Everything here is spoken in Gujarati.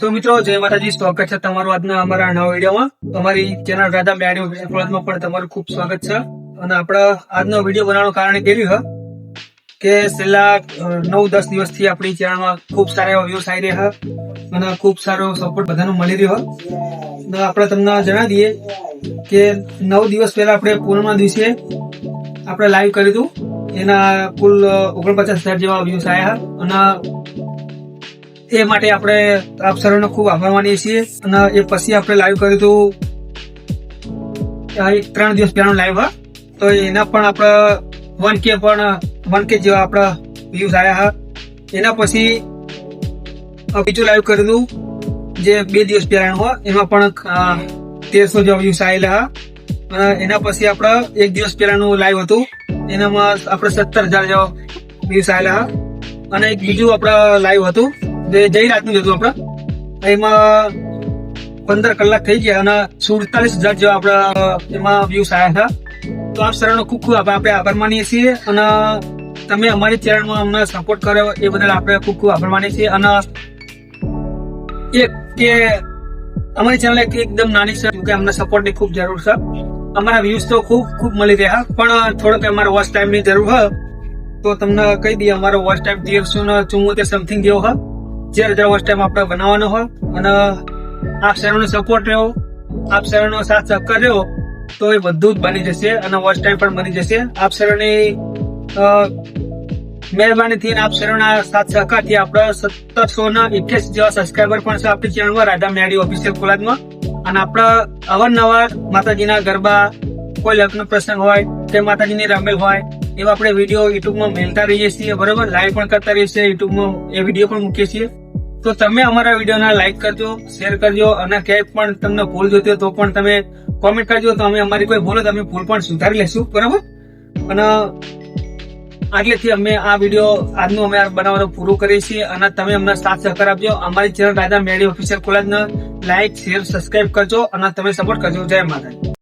તો મિત્રો, જય માતાજી, સ્વાગત છે તમારું આજના અમારા નવા વિડીયોમાં. અમારી ચેનલ રાધા ઓફિશિયલ કોલેજમાં પણ તમારું ખૂબ સ્વાગત છે. અને આપણા આજનો વીડિયો બનાવવાનું કારણ કર્યું છે કે છેલ્લા નવ દસ દિવસથી આપણી ચેનલમાં ખૂબ સારા એવા વ્યૂઝ આવી રહ્યા અને ખૂબ સારો સપોર્ટ બધાનો મળી રહ્યો અને આપણે તમને જણાવી દઈએ કે નવ દિવસ પહેલા આપણે પૂર્ણિમા દિવસે આપણે લાઈવ કર્યું હતું. એના કુલ ઓગણપચાસ હજાર જેવા વ્યૂઝ આવ્યા અને એ માટે આપણે આપ સર્વનો ખૂબ આભાર માનીએ છીએ. અને એ પછી આપણે લાઈવ કર્યું હતું એક ત્રણ દિવસ પહેલાનું લાઈવ હા. તો એના પણ આપણે વન કે પણ વન કે જેવા આપણા વ્યૂઝ આવ્યા હા. એના પછી બીજું લાઈવ કર્યું હતું જે બે દિવસ પહેલાનું હોય એમાં પણ તેરસો જેવા વ્યૂઝ આવેલા હા. અને એના પછી આપણે એક દિવસ પહેલાનું લાઈવ હતું. એનામાં આપણે સત્તર હજાર જેવા વ્યૂઝ આવેલા અને એક બીજું આપણે લાઈવ હતું. જઈ રાતનું જ હતું આપણે એમાં પંદર કલાક થઈ ગયા અને સુડતાલીસ હજાર જેવા આપણા એમાં વ્યૂઝ આવ્યા હતા. તો આપ સર્વનો ખૂબ ખૂબ આપણે આભાર માનીએ છીએ અને તમે અમારી ચેનલમાં અમને સપોર્ટ કર્યો એ બદલ આપણે ખૂબ ખૂબ આભાર માનીએ છીએ. અને એક કે અમારી ચેનલ એક એકદમ નાની છે કે અમને સપોર્ટની ખૂબ જરૂર છે. અમારા વ્યૂઝ તો ખૂબ ખૂબ મળી રહ્યા, પણ થોડોક અમારે વોચ ટાઈમની જરૂર હોય. તો તમને કહી દઈએ, અમારો વોચ ટાઈમ તેરસો ને ચુમ્મોતેર સમથિંગ જેવો હોય. ચાર હજાર વોચ ટાઈમ આપણે બનાવવાનો હોય અને આપ શહેરોનો સપોર્ટ રહ્યો, આપ શહેરોનો સાથ સહકાર રહ્યો, તો એ બધું જ બની જશે અને વોચ ટાઈમ પણ બની જશે. આપ શહેરોની મહેરબાનીથી આપ શહેરોના સાથ સહકારથી આપણે સત્તરસો ના ઇઠ્યાસી જેવા સબસ્ક્રાઈબર પણ છે આપણી ચેનલમાં રાધા મેડી ઓફિસિયલ કોલેજમાં. અને આપણે અવારનવાર માતાજીના ગરબા, કોઈ લગ્ન પ્રસંગ હોય કે માતાજીની રમેલ હોય, એવા આપણે વીડિયો યુટ્યુબમાં મેળતા રહીએ છીએ. બરોબર? લાઈવ પણ કરતા રહીએ છીએ યુટ્યુબમાં એ વીડિયો પણ મૂકીએ છીએ. તો તમે અમારા વિડીયોના લાઈક કરજો શેર કરજો અને ક્યાંય પણ તમને ભૂલ જોતી હોય તો પણ તમે કોમેન્ટ કરજો. તો અમે અમારી કોઈ ભૂલ અમે ભૂલ પણ સુધારી લેશું, બરાબર? અને આટલેથી અમે આ વીડિયો આજનું અમે બનાવવાનું પૂરું કરીએ છીએ અને તમે અમને સાથ સહકાર આપજો. અમારી ચેનલ રાજા મેડી ઓફિસિયલ કોલેજને લાઈક શેર સબસ્ક્રાઇબ કરજો અને તમે સપોર્ટ કરજો. જય માતા